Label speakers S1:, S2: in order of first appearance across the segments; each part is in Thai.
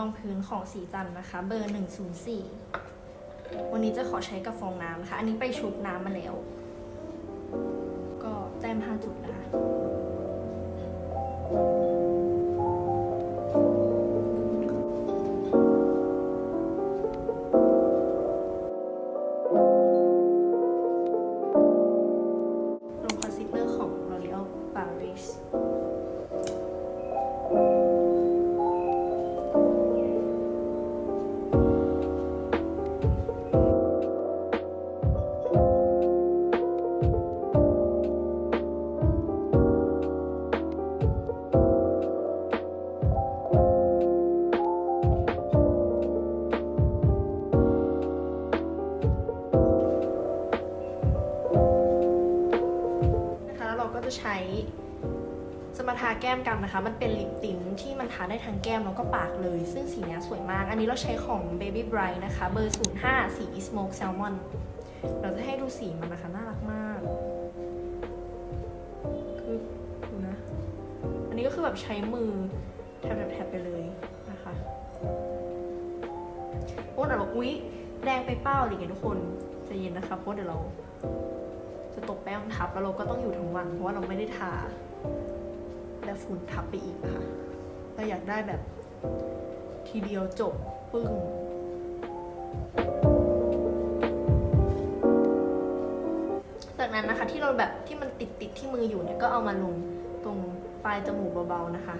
S1: รองพื้นของสีจันนะคะ เบอร์ 104 วันนี้จะขอใช้กับฟองน้ำนะคะ อันนี้ไปชุบน้ำมาแล้ว ก็แต้ม 5 จุดนะคะาแก้มกันนะคะ มันเป็นลิปติ้นที่มันทาได้ทั้งแก้มแล้วก็ปากเลย ซึ่งสีนี้สวยมาก อันนี้เราใช้ของ Baby Bright นะคะ เบอร์ 05 สี Smoke Salmon เราจะให้ดูสีมันนะคะ น่ารักมาก คือดูนะ อันนี้ก็คือแบบใช้มือแทบๆไปเลยนะคะโอ้แต่บอกอุ๊ยแดงไปเป้าอะไรอย่างเงี้ยทุกคนใจะเย็นนะคะ เพราะเดี๋ยวเรา จะตกแป้งทับแล้วเราก็ต้องอยู่ทั้งวัน เพราะว่าเราไม่ได้ทา แล้วฝุ่นทับไปอีกนะคะเราอยากได้แบบทีเดียวจบปึ้งจากนั้นนะคะที่เราแบบที่มันติดติดที่มืออยู่เนี่ยก็เอามาลงตรงปลายจมูกเบาๆนะคะ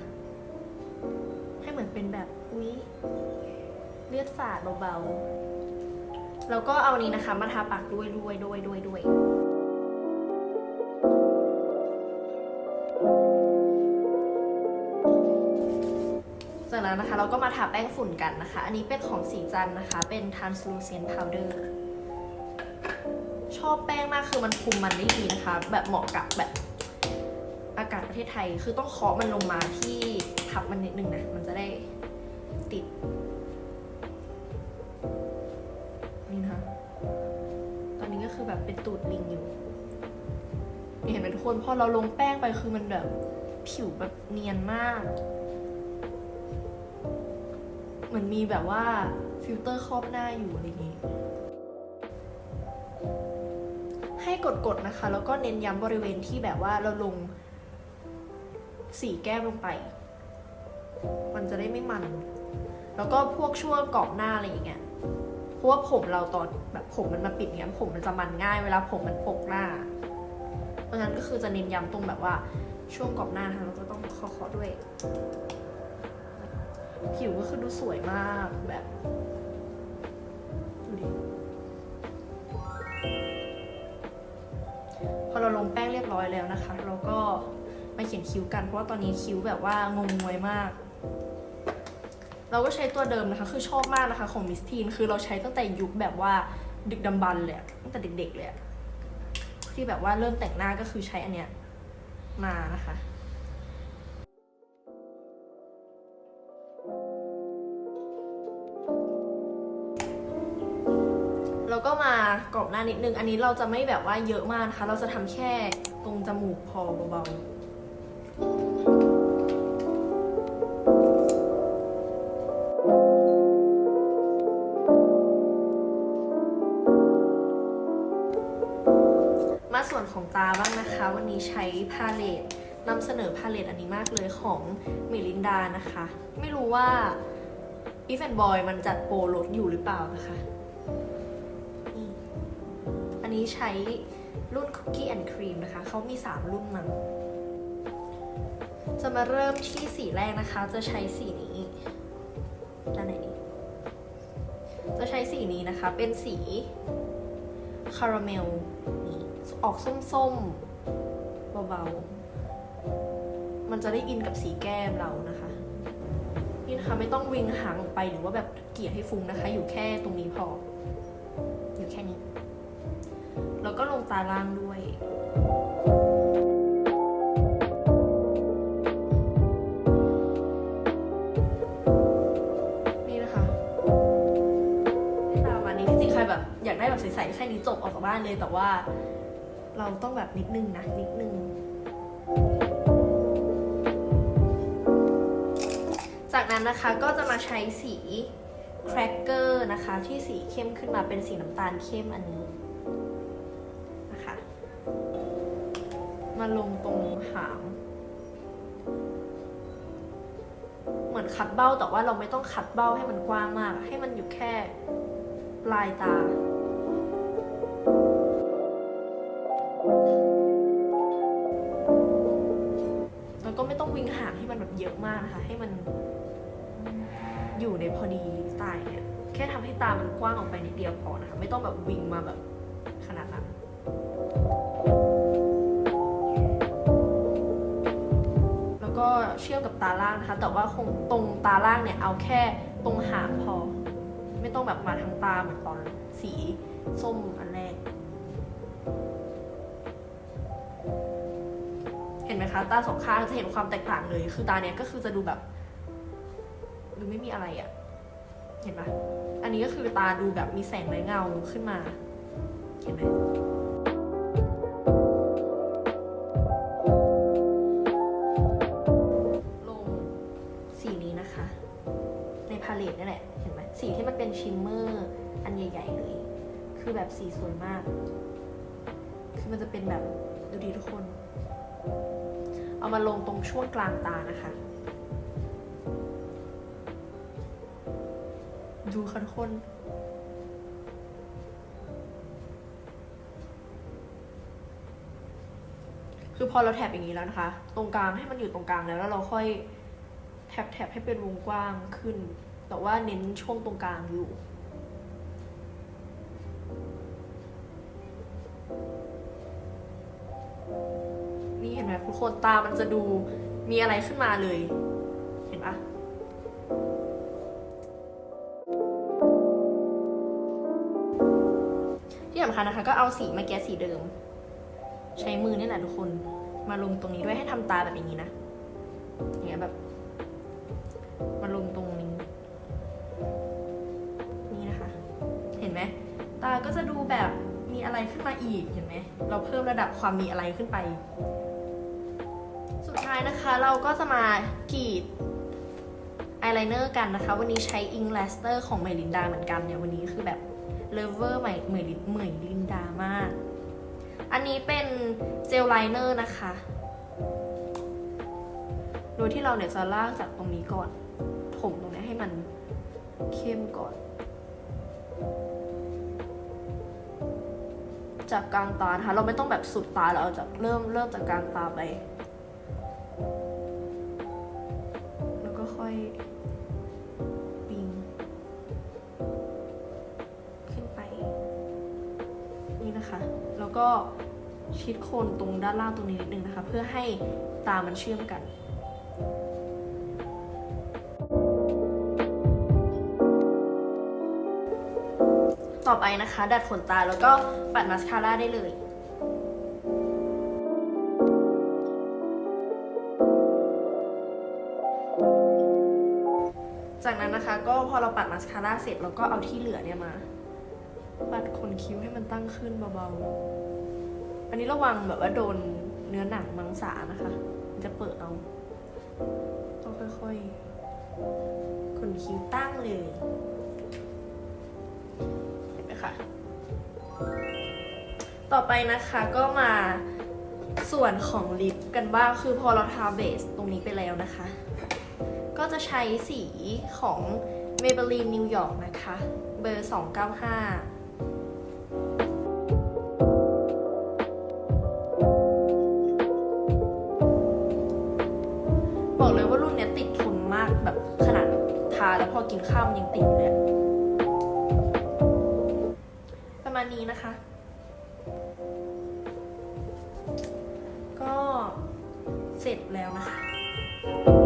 S1: ให้เหมือนเป็นแบบอุ๊ยเลือดสาดเบาๆแล้วก็เอานี้นะคะมาทาปากด้วยด้วยด้วยด้วยด้วย จากนั้นนะคะ เราก็มาทาแป้งฝุ่นกันนะคะ อันนี้เป็นของสีจันนะคะ เป็น translucent powder ชอบแป้งมากคือมันคุมมันได้ดีนะคะ แบบเหมาะกับแบบอากาศประเทศไทย คือต้องเคาะมันลงมาที่ทับมันนิดนึงนะ มันจะได้ติด นี่นะคะ ตอนนี้ก็คือแบบเป็นตูดลิงอยู่เห็นไหมทุกคนพอเราลงแป้งไปคือมันแบบผิวแบบเนียนมาก มือนมีแบบว่าฟิลเตอร์ครอบหน้าอยู่อะไรอย่างงี้ ให้กดๆนะคะ แล้วก็เน้นย้ำบริเวณที่แบบว่าเราลงสีแก้มลงไป มันจะได้ไม่มัน แล้วก็พวกช่วงกรอบหน้าอะไรอย่างเงี้ยเพราะว่าผมเราตอนแบบผมมันมาปิดเงี้ยผมมันจะมันง่ายเวลาผมมันปกหน้า เพราะฉะนั้นก็คือจะเน้นย้ำตรงแบบว่าช่วงกรอบหน้านะคะเราก็ต้องเคาะๆด้วย ผิวก็คือดูสวยมากแบบดูดิพอเราลงแป้งเรียบร้อยแล้วนะคะ เราก็มาเขียนคิ้วกัน เพราะว่าตอนนี้คิ้วแบบว่างงงวยมาก เราก็ใช้ตัวเดิมนะคะ คือชอบมากนะคะของมิสทีนคือเราใช้ตั้งแต่ยุคแบบว่าดึกดำบรรพ์เลยตั้งแต่เด็กๆเลยที่แบบว่าเริ่มแต่งหน้าก็คือใช้อันเนี้ยมานะคะ แล้วก็มากรอบหน้านิดนึง อันนี้เราจะไม่แบบว่าเยอะมากนะคะ เราจะทำแค่ตรงจมูกพอเบาๆ มาส่วนของตาบ้างนะคะ วันนี้ใช้พาเลตนำเสนอพาเลตอันนี้มากเลยของมิลินดานะคะ ไม่รู้ว่าอีฟแอนบอยมันจัดโปรลดอยู่หรือเปล่านะคะ นนี้ใช้รุ่น Cookie and Cream นะคะ เขามี 3 รุ่นมันจะมาเริ่มที่สีแรกนะคะ จะใช้สีนี้ด้านไหนดีจะใช้สีนี้นะคะ เป็นสีคาราเมลนี่ออกส้มๆเบาๆ มันจะได้อินกับสีแก้มเรานะคะ นี่นะคะไม่ต้องวิงหางออกไปหรือว่าแบบเกลี่ยให้ฟุ้งนะคะ อยู่แค่ตรงนี้พอ อยู่แค่นี้ แล้วก็ลงตาล่างด้วยนี่นะคะได้ตาประมาณนี้จริงใครแบบอยากได้แบบใสๆแค่นี้จบออกจากบ้านเลยแต่ว่า เราต้องแบบนิดนึงนะนิดนึง จากนั้นนะคะก็จะมาใช้สีแครกเกอร์นะคะ ที่สีเข้มขึ้นมาเป็นสีน้ำตาลเข้มอันนี้ มาลงตรงหาง เหมือนคัดเบ้าแต่ว่าเราไม่ต้องคัดเบ้าให้มันกว้างมาก ให้มันอยู่แค่ปลายตาแล้วก็ไม่ต้องวิงหางให้มันแบบเยอะมากนะคะ ให้มันอยู่ในพอดีสายเนี่ยแค่ทำให้ตามันกว้างออกไปนิดเดียวพอนะคะ ไม่ต้องแบบวิงมาแบบ เชื่อมกับตาล่างนะคะ แต่ว่าคงตรงตาล่างเนี่ยเอาแค่ตรงหางพอ ไม่ต้องแบบมาทางตาเหมือนตอนสีส้มอันแรก เห็นไหมคะ ตาสองข้างจะเห็นความแตกต่างเลย คือตาเนี้ยก็คือจะดูแบบดูไม่มีอะไรอะ่ะ เห็นปะอันนี้ก็คือตาดูแบบมีแสงและเงาขึ้นมา เห็นไหม คือแบบสีสวยมาก คือมันจะเป็นแบบดูดีทุกคน เอามาลงตรงช่วงกลางตานะคะ ดูค่ะทุกคนคือพอเราแถบอย่างนี้แล้วนะคะ ตรงกลางให้มันอยู่ตรงกลางแล้วแล้วเราค่อยแถบแถบให้เป็นวงกว้างขึ้น แต่ว่าเน้นช่วงตรงกลางอยู่ นี่เห็นไหมทุกคนตามันจะดูมีอะไรขึ้นมาเลย เห็นปะที่สำคัญนะคะ ก็เอาสีมาแกะสีเดิม ใช้มือนี่แหละทุกคนมาลงตรงนี้ด้วยให้ทำตาแบบอย่างนี้นะอย่างเงี้ยแบบมาลงตรงนี้นี่นะคะ เห็นไหมตาก็จะดูแบบมีอะไรขึ้นมาอีกเห็นไหม เราเพิ่มระดับความมีอะไรขึ้นไป สุดท้ายนะคะเราก็จะมากรีดอายไลเนอร์กันนะคะ วันนี้ใช้อิงแลสเตอร์ของเมลินดาเหมือนกันเนี่ย วันนี้คือแบบเลเวอร์ใหม่เหมยลินเหมยลินดามาก อันนี้เป็นเจลไลเนอร์นะคะ โดยที่เราเนี่ยจะลากจากตรงนี้ก่อน ผมตรงนี้ให้มันเข้มก่อน จากกลางตานะคะ เราไม่ต้องแบบสุดตาเราจะเริ่มเริ่มจากกลางตาไป ชิดโคนตรงด้านล่างตรงนี้นิดนึงนะคะ เพื่อให้ตามันเชื่อมกันต่อไปนะคะ ดัดขนตาแล้วก็ปัดมาสคาร่าได้เลย จากนั้นนะคะก็พอเราปัดมาสคาร่าเสร็จเราก็เอาที่เหลือเนี่ยมา ปัดขนคิ้วให้มันตั้งขึ้นเบาๆ อันนี้ระวังแบบว่าโดนเนื้อหนังมังสานะคะ จะเปิดเอา ต้องค่อยๆขนคิ้วตั้งเลย เห็นไหมคะ ต่อไปนะคะก็มาส่วนของลิปกันบ้าง คือพอเราทาเบสตรงนี้ไปแล้วนะคะ ก็จะใช้สีของ Maybelline New York นะคะ เบอร์ 295็จแล้วนะคะ